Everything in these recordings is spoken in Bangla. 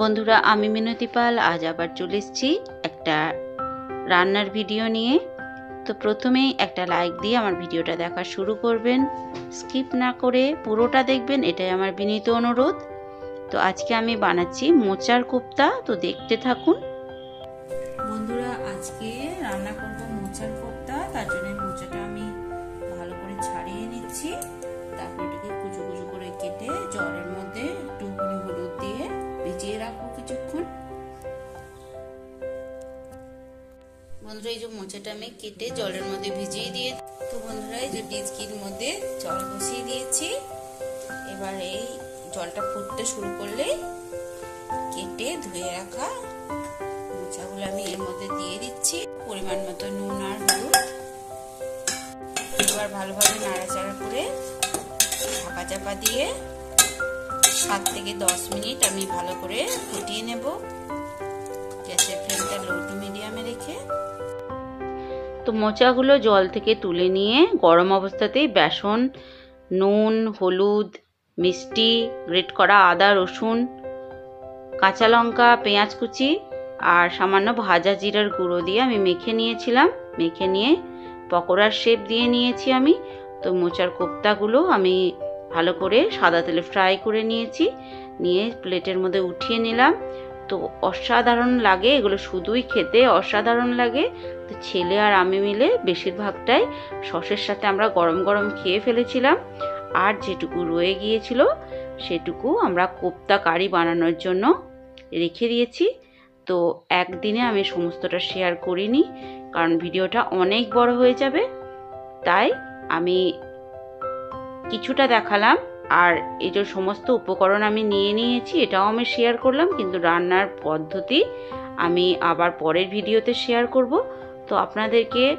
বন্ধুরা, আমি মিনতি পাল, আজ আবার চলে এসেছি একটা রান্নার ভিডিও নিয়ে। তো প্রথমেই একটা লাইক দিয়ে আমার ভিডিওটা দেখা শুরু করবেন। স্কিপ না করে পুরোটা দেখবেন, এটাই আমার বিনীত অনুরোধ। তো আজকে আমি বানাচ্ছি মোচার কোপ্তা, তো দেখতে থাকুন। বন্ধুরা, আজকে রান্না করব মোচার কোপ্তা, তার জন্য বন্ধুরা, এই যে মোচাটা আমি কেটে জলের মধ্যে ভিজিয়ে দিয়ে তো বন্ধুরা, এই যে ডিজকির মধ্যে জল বসিয়ে দিয়েছি। এবার এই জলটা ফুটতে শুরু করলে কেটে ধুয়ে রাখা মোচাগুলো আমি এর মধ্যে দিয়ে দিচ্ছি। পরিমাণ মতো নুন আর হলুদ। এবার ভালোভাবে নাড়াচাড়া করে ঢাকা চাপা দিয়ে সাত থেকে দশ মিনিট আমি ভালো করে ফুটিয়ে নেব। গ্যাসের তো মোচাগুলো জল থেকে তুলে নিয়ে গরম অবস্থাতেই বেসন, নুন, হলুদ, মিষ্টি, গ্রেট করা আদা, রসুন, কাঁচা লঙ্কা, পেঁয়াজ কুচি আর সামান্য ভাজা জিরার গুঁড়ো দিয়ে আমি মেখে নিয়েছিলাম। মেখে নিয়ে পকোড়ার শেপ দিয়ে নিয়েছি আমি। তো মোচার কোপ্তাগুলো আমি ভালো করে সাদা তেলে ফ্রাই করে নিয়েছি। নিয়ে প্লেটের মধ্যে উঠিয়ে নিলাম। তো অসাধারণ লাগে, এগুলো শুধুই খেতে অসাধারণ লাগে। তো ছেলে আর আমি মিলে বেশিরভাগটাই সসের সাথে আমরা গরম গরম খেয়ে ফেলেছিলাম। আর যেটুকু রয়ে গিয়েছিল, সেটুকু আমরা কোপ্তা কারি বানানোর জন্য রেখে দিয়েছি। তো একদিনে আমি সমস্তটা শেয়ার করিনি, কারণ ভিডিওটা অনেক বড় হয়ে যাবে। তাই আমি কিছুটা দেখালাম। আর এই যে সমস্ত উপকরণ আমি নিয়ে নিয়েছি, এটাও আমি শেয়ার করলাম, কিন্তু রান্নার পদ্ধতি আমি আবার পরের ভিডিওতে শেয়ার করব। তো আপনাদেরকে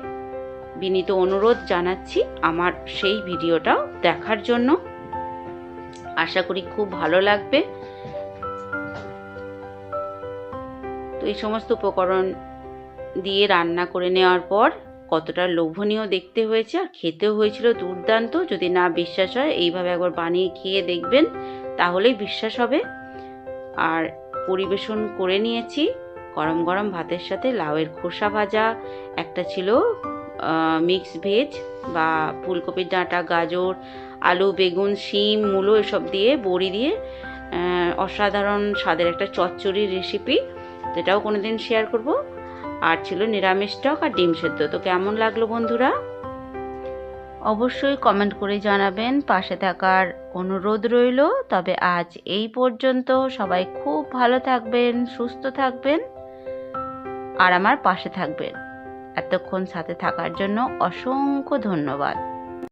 বিনীত অনুরোধ জানাচ্ছি আমার সেই ভিডিওটাও দেখার জন্য। আশা করি খুব ভালো লাগবে। তো এই সমস্ত উপকরণ দিয়ে রান্না করে নেওয়ার পর কতটা লোভনীয় দেখতে হয়েছে আর খেতেও হয়েছিল দুর্দান্ত। যদি না বিশ্বাস হয়, এইভাবে একবার বানিয়ে খেয়ে দেখবেন, তাহলেই বিশ্বাস হবে। আর পরিবেশন করে নিয়েছি, গরম গরম ভাতের সাথে লাউয়ের খোসা ভাজা, একটা ছিল মিক্স ভেজ বা ফুলকপির ডাঁটা, গাজর, আলু, বেগুন, শিম, মূলো এসব দিয়ে, বড়ি দিয়ে অসাধারণ স্বাদের একটা চচ্চড়ির রেসিপি যেটাও কোনোদিন শেয়ার করব। আর ছিল নিরামিষ টক আর ডিম সেদ্ধ। তো কেমন লাগল বন্ধুরা? অবশ্যই কমেন্ট করে জানাবেন। পাশে থাকার অনুরোধ রইল। তবে আজ এই পর্যন্ত সবাই খুব ভালো থাকবেন, সুস্থ থাকবেন আর আমার পাশে থাকবেন। এতক্ষণ সাথে থাকার জন্য অসংখ্য ধন্যবাদ।